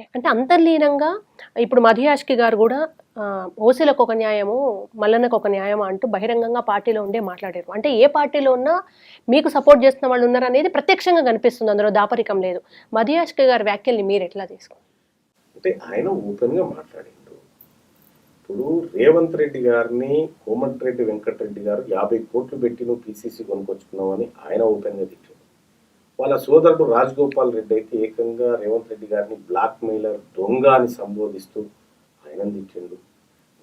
Okay. అంటే అంతర్లీనంగా ఇప్పుడు మధుయాష్కి గారు కూడా ఓసీలకు ఒక న్యాయము మల్లన్నకు ఒక న్యాయం అంటూ బహిరంగంగా పార్టీలో ఉండే మాట్లాడారు. అంటే ఏ పార్టీలో ఉన్నా మీకు సపోర్ట్ చేస్తున్న వాళ్ళు ఉన్నారు అనేది ప్రత్యక్షంగా కనిపిస్తుంది. అందులో దాపరికం లేదు. మధియాష్కి గారి వ్యాఖ్యల్ని మీరు ఎట్లా తీసుకున్నారు అంటే ఆయన ఓపెన్గా మాట్లాడిండు. ఇప్పుడు రేవంత్ రెడ్డి గారిని కోమటిరెడ్డి వెంకటరెడ్డి గారు యాభై కోట్లు పెట్టి నువ్వు పీసీసీ కొనుకొచ్చుకున్నావు అని ఆయన ఓపెన్గా తిట్టాడు. వాళ్ళ సోదరుడు రాజగోపాల్ రెడ్డి అయితే ఏకంగా రేవంత్ రెడ్డి గారిని బ్లాక్ మెయిలర్ దొంగ అని సంబోధిస్తూ ఆయన తిట్టిండు.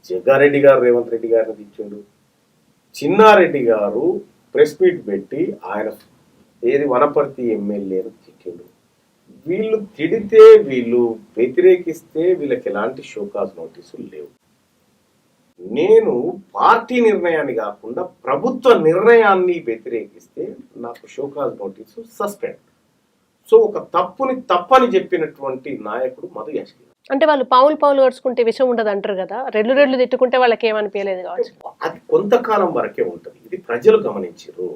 జగ్గారెడ్డి గారు రేవంత్ రెడ్డి గారిని తిట్టిండు. చిన్నారెడ్డి గారు ప్రెస్ మీట్ పెట్టి ఆయన ఏది వనపర్తి ఎమ్మెల్యేను తిట్టిండు. వీళ్ళు తిడితే వీళ్ళు వ్యతిరేకిస్తే వీళ్ళకి ఎలాంటి షోకాజ్ నోటీసులు లేవు. నేను పార్టీ నిర్ణయాన్ని కాకుండా ప్రభుత్వ నిర్ణయాన్ని వ్యతిరేకిస్తే నాకు షోకాజ్ నోటీసు సస్పెండ్. సో ఒక తప్పుని తప్పని చెప్పినటువంటి నాయకుడు మధు యాష్కి అంటే వాళ్ళు పావులు పావులు గడుచుకుంటే విషయం ఉండదు అంటారు కదా రెడ్లు రెడ్లు తిట్టుకుంటే వాళ్ళకి ఏమనిపించలేదు కావచ్చు? అది కొంతకాలం వరకే ఉంటుంది. ఇది ప్రజలు గమనించారు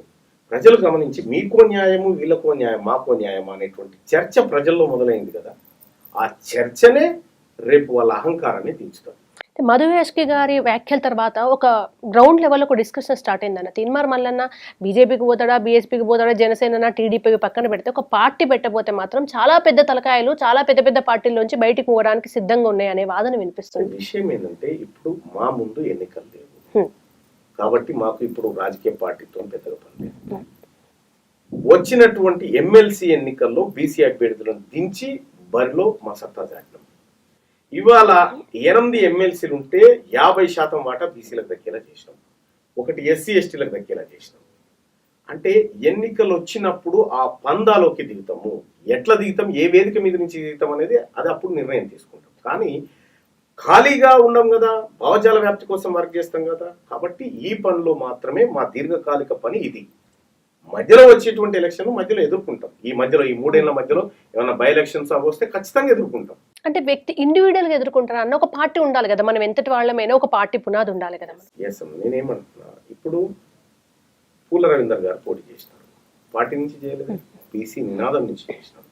ప్రజలు గమనించి మీకో న్యాయము వీళ్ళకో న్యాయం మాకో న్యాయం అనేటువంటి చర్చ ప్రజల్లో మొదలైంది కదా. ఆ చర్చనే రేపు వాళ్ళ అహంకారాన్ని దించుతారు. అయితే మధు యాష్కి గారి వ్యాఖ్యల తర్వాత ఒక గ్రౌండ్ లెవెల్ ఒక డిస్కషన్ స్టార్ట్ అయిందన్న. తీన్మార్ మల్లన్న బీజేపీకి పోతాడా బీఎస్పీకి పోతాడా జనసేన టీడీపీకి పక్కన పెడితే ఒక పార్టీ పెట్టబోతే మాత్రం చాలా పెద్ద తలకాయలు చాలా పెద్ద పెద్ద పార్టీల్లోంచి బయటికి పోవడానికి సిద్ధంగా ఉన్నాయి అనే వాదన వినిపిస్తుంది. విషయం ఏంటంటే ఇప్పుడు మా ముందు ఎన్నికలు లేవు. కాబట్టి మాకు ఇప్పుడు రాజకీయ పార్టీతో పెద్దగా పని వచ్చినటువంటి ఎమ్మెల్సీ ఎన్నికల్లో బీసీ అభ్యర్థులను దించి బరిలో మా సత్తా చాటినాం. ఇవాళ ఎనిమిది ఎమ్మెల్సీలు ఉంటే యాభై శాతం వాటా బీసీలకు దక్కేలా చేసినాం. ఒకటి ఎస్సీ ఎస్టీలకు దక్కేలా చేసినాం. అంటే ఎన్నికలు వచ్చినప్పుడు ఆ పందాలోకి దిగుతాము. ఎట్లా దిగుతాం? ఏ వేదిక మీద నుంచి దిగుతాం అనేది అది అప్పుడు నిర్ణయం తీసుకుంటాం. కానీ ఖాళీగా ఉండం కదా భావజాల వ్యాప్తి కోసం వర్క్ చేస్తాం కదా. కాబట్టి ఈ పనిలో మాత్రమే మా దీర్ఘకాలిక పని ఇది. మధ్యలో వచ్చేటువంటి ఎలక్షన్ మధ్యలో ఎదుర్కొంటాం. ఈ మధ్యలో ఈ మూడేళ్ళ మధ్యలో ఏమైనా బై ఎలక్షన్స్ అవి వస్తే ఖచ్చితంగా ఎదుర్కొంటాం. అంటే వ్యక్తి ఇండివిజువల్గా ఎదుర్కొంటారు? అన్న ఒక పార్టీ ఉండాలి కదా మనం ఎంతటి వాళ్ళమైనా ఒక పార్టీ పునాది ఉండాలి కదా. ఎస్ నేనేమంటున్నా ఇప్పుడు పూల రవీందర్ గారు పోటీ చేసినారు. పార్టీ నుంచి చేయలేదు బీసీ నినాదం నుంచి చేసినారు.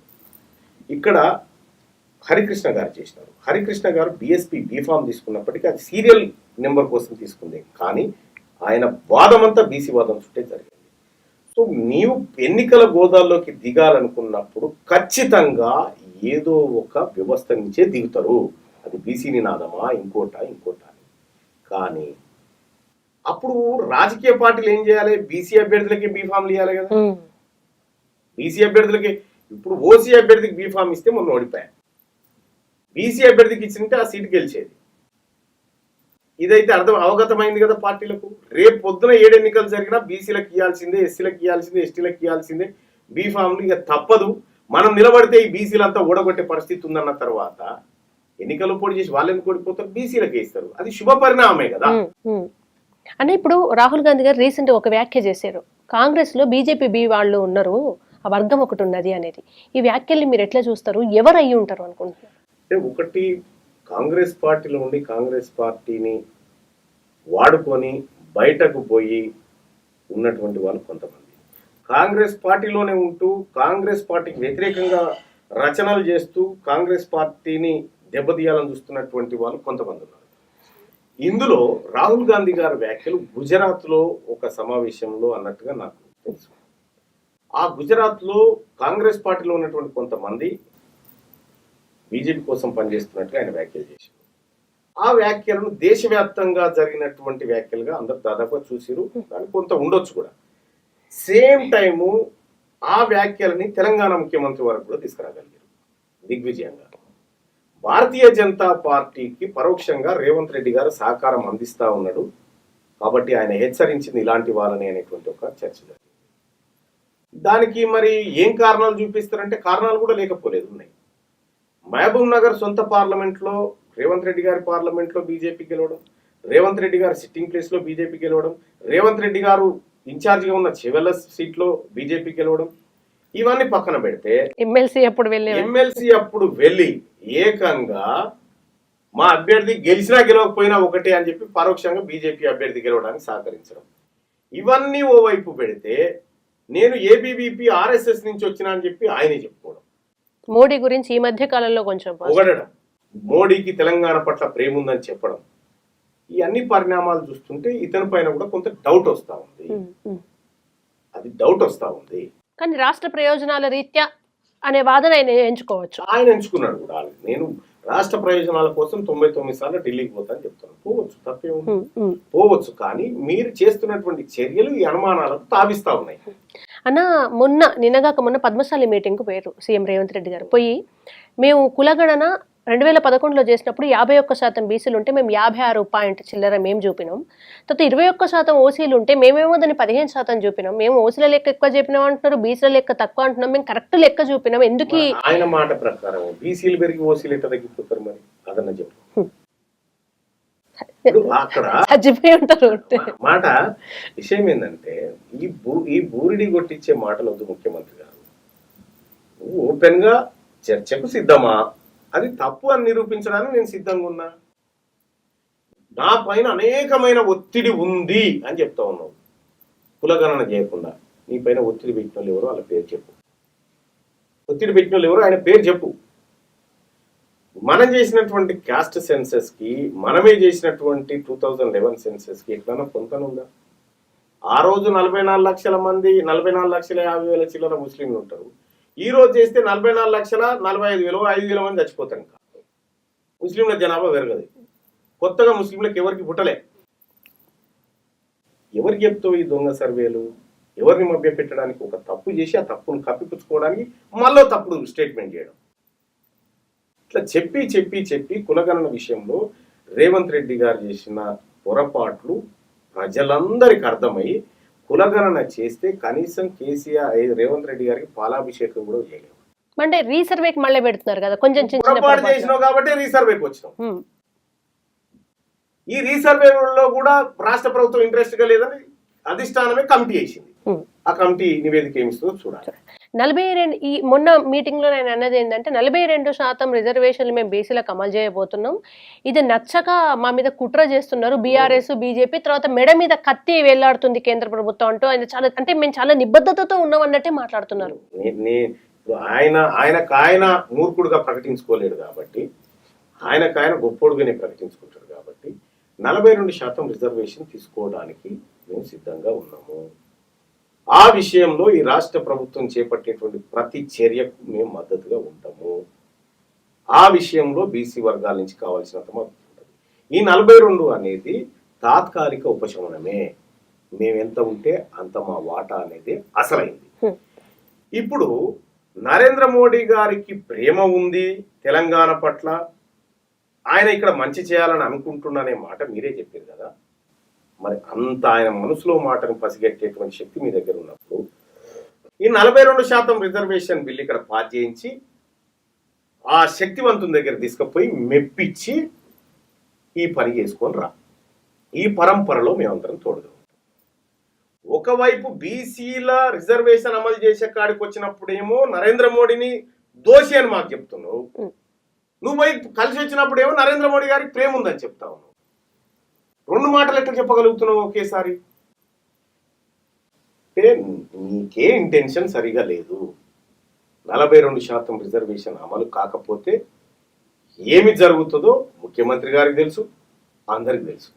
ఇక్కడ హరికృష్ణ గారు చేసినారు. హరికృష్ణ గారు బిఎస్పి బీఫామ్ తీసుకున్నప్పటికీ అది సీరియల్ నెంబర్ కోసం తీసుకుంది. కానీ ఆయన వాదమంతా బీసీ వాదం చుట్టే జరిగింది. సో నీవు ఎన్నికల గోదాల్లోకి దిగాలనుకున్నప్పుడు ఖచ్చితంగా ఏదో ఒక వ్యవస్థ నుంచే దిగుతారు. అది బీసీ నినాదమా? ఇంకోట? ఇంకోట. కానీ అప్పుడు రాజకీయ పార్టీలు ఏం చేయాలి? బీసీ అభ్యర్థులకి బీఫామ్లు ఇవ్వాలి కదా. బీసీ అభ్యర్థులకి ఇప్పుడు ఓసీ అభ్యర్థికి బీఫామ్ ఇస్తే మొన్న ఓడిపోయాం. బీసీ అభ్యర్థికి ఇచ్చింటే ఆ సీటు గెలిచేది. ఇదైతే అర్థం అవగతమైంది కదా పార్టీలకు. రేపు పొద్దున ఏడు ఎన్నికలు జరిగినా బీసీలకు ఇవ్వాల్సిందే ఎస్సీలకు ఇవ్వాల్సిందే ఎస్టీలకు ఇవ్వాల్సిందే బీఫామ్లు ఇక తప్పదు. మనం నిలబడితే ఈ బీసీలంతా ఓడగొట్టే పరిస్థితి ఉందన్న తర్వాత ఎన్నికలు పోటీ చేసి వాళ్ళని ఓడిపోతారు? బీసీలకే ఇస్తారు. అది శుభ పరిణామమే కదా. అంటే ఇప్పుడు రాహుల్ గాంధీ గారు రీసెంట్ ఒక వ్యాఖ్య చేశారు. కాంగ్రెస్లో బీజేపీ బి వాళ్ళు ఉన్నారు ఆ వర్గం ఒకటి ఉన్నది అనేది. ఈ వ్యాఖ్యల్ని మీరు ఎట్లా చూస్తారు? ఎవరు అయ్యి ఉంటారు అనుకుంటున్నారు ఒకటి కాంగ్రెస్ పార్టీలో ఉండి కాంగ్రెస్ పార్టీని వాడుకొని బయటకు పోయి ఉన్నటువంటి వాళ్ళు కొంతమంది. కాంగ్రెస్ పార్టీలోనే ఉంటూ కాంగ్రెస్ పార్టీకి వ్యతిరేకంగా రచనలు చేస్తూ కాంగ్రెస్ పార్టీని దెబ్బతీయాలని చూస్తున్నటువంటి వాళ్ళు కొంతమంది ఉన్నారు. ఇందులో రాహుల్ గాంధీ గారి వ్యాఖ్యలు గుజరాత్లో ఒక సమావేశంలో అన్నట్టుగా నాకు తెలుసు. ఆ గుజరాత్లో కాంగ్రెస్ పార్టీలో ఉన్నటువంటి కొంతమంది బీజేపీ కోసం పనిచేస్తున్నట్టుగా ఆయన వ్యాఖ్యలు చేశారు. ఆ వ్యాఖ్యలను దేశవ్యాప్తంగా జరిగినటువంటి వ్యాఖ్యలుగా అందరు దాదాపుగా చూసిరు. కానీ కొంత ఉండొచ్చు కూడా. సేమ్ టైము ఆ వ్యాఖ్యలని తెలంగాణ ముఖ్యమంత్రి వరకు కూడా తీసుకురాగలిగారు. దిగ్విజయంగా. భారతీయ జనతా పార్టీకి పరోక్షంగా రేవంత్ రెడ్డి గారు సహకారం అందిస్తా ఉన్నాడు. కాబట్టి ఆయన హెచ్చరించింది ఇలాంటి వాళ్ళని అనేటువంటి ఒక చర్చ జరిగింది. దానికి మరి ఏం కారణాలు చూపిస్తారంటే కారణాలు కూడా లేకపోలేదు ఉన్నాయి. మహబూబ్ నగర్ సొంత పార్లమెంట్లో రేవంత్ రెడ్డి గారి పార్లమెంట్లో బీజేపీ గెలవడం రేవంత్ రెడ్డి గారి సిట్టింగ్ ప్లేస్లో బీజేపీ గెలవడం రేవంత్ రెడ్డి గారు ఇన్ఛార్జ్గా ఉన్న చివెల్ల సీట్లో బీజేపీ గెలవడం ఇవన్నీ పక్కన పెడితే ఎమ్మెల్సీ ఎప్పుడు వెళ్ళే ఎమ్మెల్సీ అప్పుడు వెళ్ళి ఏకంగా మా అభ్యర్థి గెలిచినా గెలవకపోయినా ఒకటే అని చెప్పి పరోక్షంగా బీజేపీ అభ్యర్థి గెలవడానికి సహకరించడం. ఇవన్నీ ఓవైపు పెడితే నేను ఏబీవీపీ ఆర్ఎస్ఎస్ నుంచి వచ్చినా అని చెప్పి ఆయనే చెప్పుకోవడం మోడీ గురించి ఈ మధ్య కాలంలో కొంచెం పొగడడం మోడీకి తెలంగాణ పట్ల ప్రేమ ఉందని చెప్పడం ఈ అన్ని పరిణామాలు చూస్తుంటే ఇతని పైన కూడా కొంత డౌట్ వస్తా ఉంది. అది డౌట్ వస్తా ఉంది. కానీ రాష్ట్ర ప్రయోజనాల రీత్యా అనే వాదన ఆయన ఎంచుకోవచ్చు. ఆయన ఎంచుకున్నాడు కూడా. నేను రాష్ట్ర ప్రయోజనాల కోసం తొంభై తొమ్మిది సార్లు ఢిల్లీకి పోతాను చెప్తాను. పోవచ్చు తప్పే. పోవచ్చు కానీ మీరు చేస్తున్నటువంటి చర్యలు ఈ అనుమానాలకు తావిస్తా ఉన్నాయి. అన్న మొన్న నిన్నగాక మొన్న పద్మశాలి మీటింగ్కు పోయారు సీఎం రేవంత్ రెడ్డి గారు. పోయి మేము కులగణన రెండు వేల పదకొండులో చేసినప్పుడు యాభై ఒక్క శాతం బీసీలు ఉంటే మేము యాభై ఆరు పాయింట్ చిల్లర మేము చూపినాం. తర్వాత ఇరవై ఒక్క శాతం ఓసీలు ఉంటే మేమేమో దాన్ని పదిహేను శాతం చూపినాం. మేము ఓసీల లెక్క ఎక్కువ చెప్పినాం అంటున్నారు బీసీల లెక్క తక్కువ అంటున్నాం మేము కరెక్ట్ లెక్క చూపినాం. ఎందుకు ఆయన మాట ప్రకారం బీసీలు పెరిగి ఓసీలు ఎట్లా తగ్గిపోతారు మరి? అదన్న చెప్పు. అక్కడ చచ్చిపోయి ఉంటారు మాట విషయం ఏంటంటే ఈ బూ ఈ బూరిడి కొట్టించే మాటలు వద్దు ముఖ్యమంత్రి గారు. నువ్వు ఓపెన్గా చర్చకు సిద్ధమా? అది తప్పు అని నిరూపించడానికి నేను సిద్ధంగా ఉన్నా. నా పైన అనేకమైన ఒత్తిడి ఉంది అని చెప్తా ఉన్నావు. కులగణన చేయకుండా. నీ పైన ఒత్తిడి పెట్టిన వాళ్ళు ఎవరో వాళ్ళ పేరు చెప్పు. ఒత్తిడి పెట్టిన వాళ్ళు ఎవరో ఆయన పేరు చెప్పు. మనం చేసినటువంటి క్యాస్ట్ సెన్సెస్కి మనమే చేసినటువంటి టూ థౌజండ్ లెవెన్ సెన్సెస్కి ఎట్లన్నా పొంతనుందా ఆ రోజు నలభై నాలుగు లక్షల మంది నలభై నాలుగు లక్షల యాభై వేల చిల్లర ముస్లింలు ఉంటారు. ఈ రోజు చేస్తే నలభై నాలుగు లక్షల నలభై ఐదు వేలు ఐదు వేల మంది చచ్చిపోతాం ముస్లింల జనాభా పెరగదు. కొత్తగా ముస్లింలకు ఎవరికి పుట్టలే. ఎవరికి చెప్తావు ఈ దొంగ సర్వేలు? ఎవరిని మభ్య పెట్టడానికి ఒక తప్పు చేసి ఆ తప్పును కప్పిపుచ్చుకోవడానికి మళ్ళీ తప్పుడు స్టేట్మెంట్ చేయడం. ఇట్లా చెప్పి చెప్పి చెప్పి కులగణన విషయంలో రేవంత్ రెడ్డి గారు చేసిన పొరపాట్లు ప్రజలందరికి అర్థమై కులగణన చేస్తే కనీసం కేసీఆర్ రేవంత్ రెడ్డి గారికి పాలాభిషేకం కూడా చేయలేము అంటే రీసర్వేకి మళ్ళీ పెడుతున్నారు కదా కొంచెం పొరపాటు. చేసినావు కాబట్టి రీసర్వేకి వచ్చినాం. ఈ రీసర్వేలో కూడా రాష్ట్ర ప్రభుత్వం ఇంట్రెస్ట్గా లేదని అధిష్టానమే కమిటీ వేసింది. ఆ కమిటీ నివేదిక ఏమిస్తుందో చూడాలి నలభై రెండు ఈ మొన్న మీటింగ్లో నేను అన్నది ఏంటంటే నలభై రెండు శాతం రిజర్వేషన్లు మేము బీసీలకు అమలు చేయబోతున్నాం. ఇది నచ్చక మా మీద కుట్ర చేస్తున్నారు బీఆర్ఎస్ బీజేపీ తర్వాత మెడ మీద కత్తి వేలాడుతుంది కేంద్ర ప్రభుత్వం అంటూ ఆయన చాలా అంటే మేము చాలా నిబద్ధతతో ఉన్నాం అన్నట్టే మాట్లాడుతున్నారు. ఆయన ఆయనకు ఆయన మూర్ఖుడుగా ప్రకటించుకోలేడు కాబట్టి ఆయనకు ఆయన గొప్పోడుగానే ప్రకటించుకుంటాడు కాబట్టి నలభై రెండు శాతం రిజర్వేషన్ తీసుకోవడానికి మేము సిద్ధంగా ఉన్నాము. ఆ విషయంలో ఈ రాష్ట్ర ప్రభుత్వం చేపట్టేటువంటి ప్రతి చర్యకు మేము మద్దతుగా ఉంటాము. ఆ విషయంలో బీసీ వర్గాల నుంచి కావాల్సినంత మద్దతు ఉంటుంది. ఈ నలభై రెండు అనేది తాత్కాలిక ఉపశమనమే. మేము ఎంత ఉంటే అంత మా వాటా అనేది అసలైంది. ఇప్పుడు నరేంద్ర మోడీ గారికి ప్రేమ ఉంది తెలంగాణ పట్ల. ఆయన ఇక్కడ మంచి చేయాలని అనుకుంటున్నానే మాట మీరే చెప్పారు కదా. మరి అంత ఆయన మనసులో మాటను పసిగట్టేటువంటి శక్తి మీ దగ్గర ఉన్నప్పుడు ఈ నలభై రెండు శాతం రిజర్వేషన్ బిల్ ఇక్కడ పాస్ చేయించి ఆ శక్తివంతుని దగ్గర తీసుకుపోయి మెప్పించి ఈ పని చేసుకొని రా ఈ పరంపరలో మేమందరం తోడుగా ఉంటాం. ఒకవైపు బీసీల రిజర్వేషన్ అమలు చేసే కాడికి వచ్చినప్పుడేమో నరేంద్ర మోడీని దోషి అని మాకు చెప్తున్నావు. నువ్వు కలిసి వచ్చినప్పుడేమో నరేంద్ర మోడీ గారికి ప్రేమ ఉందని చెప్తా ఉన్నావు రెండు మాటలు ఎట్లా చెప్పగలుగుతున్నావు ఒకేసారి? అంటే నీకే ఇంటెన్షన్ సరిగా లేదు. నలభై రెండు శాతం రిజర్వేషన్ అమలు కాకపోతే ఏమి జరుగుతుందో ముఖ్యమంత్రి గారికి తెలుసు అందరికి తెలుసు.